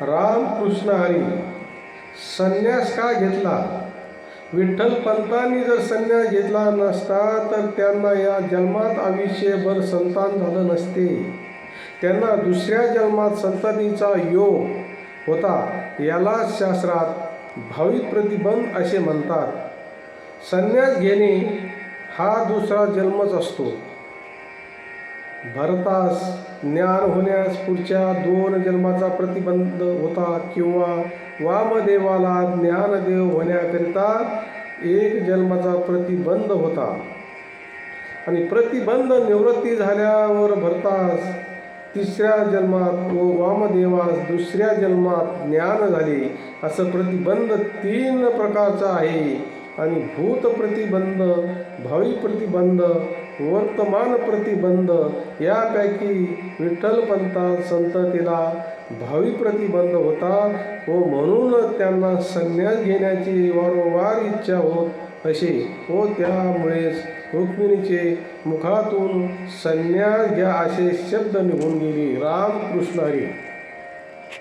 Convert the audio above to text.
रामकृष्ण हरी संन्यास का घेतला? विठ्ठलपंतांनी जर संन्यास घेतला नसता तर त्यांना या जन्मात आयुष्यभर संतान झालं नसते. त्यांना दुसऱ्या जन्मात संततीचा योग होता याला शास्त्रात भाविक प्रतिबंध असे म्हणतात. संन्यास घेणे हा दुसरा जन्मच असतो. भरतास ज्ञान होण्यास पुढच्या दोन जन्माचा प्रतिबंध होता किंवा वामदेवाला ज्ञानदेव होण्याकरिता एक जन्माचा प्रतिबंध होता. आणि प्रतिबंध निवृत्ती झाल्यावर भरतास तिसऱ्या जन्मात व वामदेवास दुसऱ्या जन्मात ज्ञान झाले. असं प्रतिबंध तीन प्रकारचा आहे. आणि भूत प्रतिबंध भावी प्रतिबंध वर्तमान प्रतिबंध यापैकी विठ्ठलपंता संततीला भावी प्रतिबंध होता व म्हणून त्यांना संन्यास घेण्याची वारंवार इच्छा होत असे व त्यामुळेच रुक्मिणीचे मुखातून संन्यास घ्या असे शब्द निघून गेले. रामकृष्ण हरी.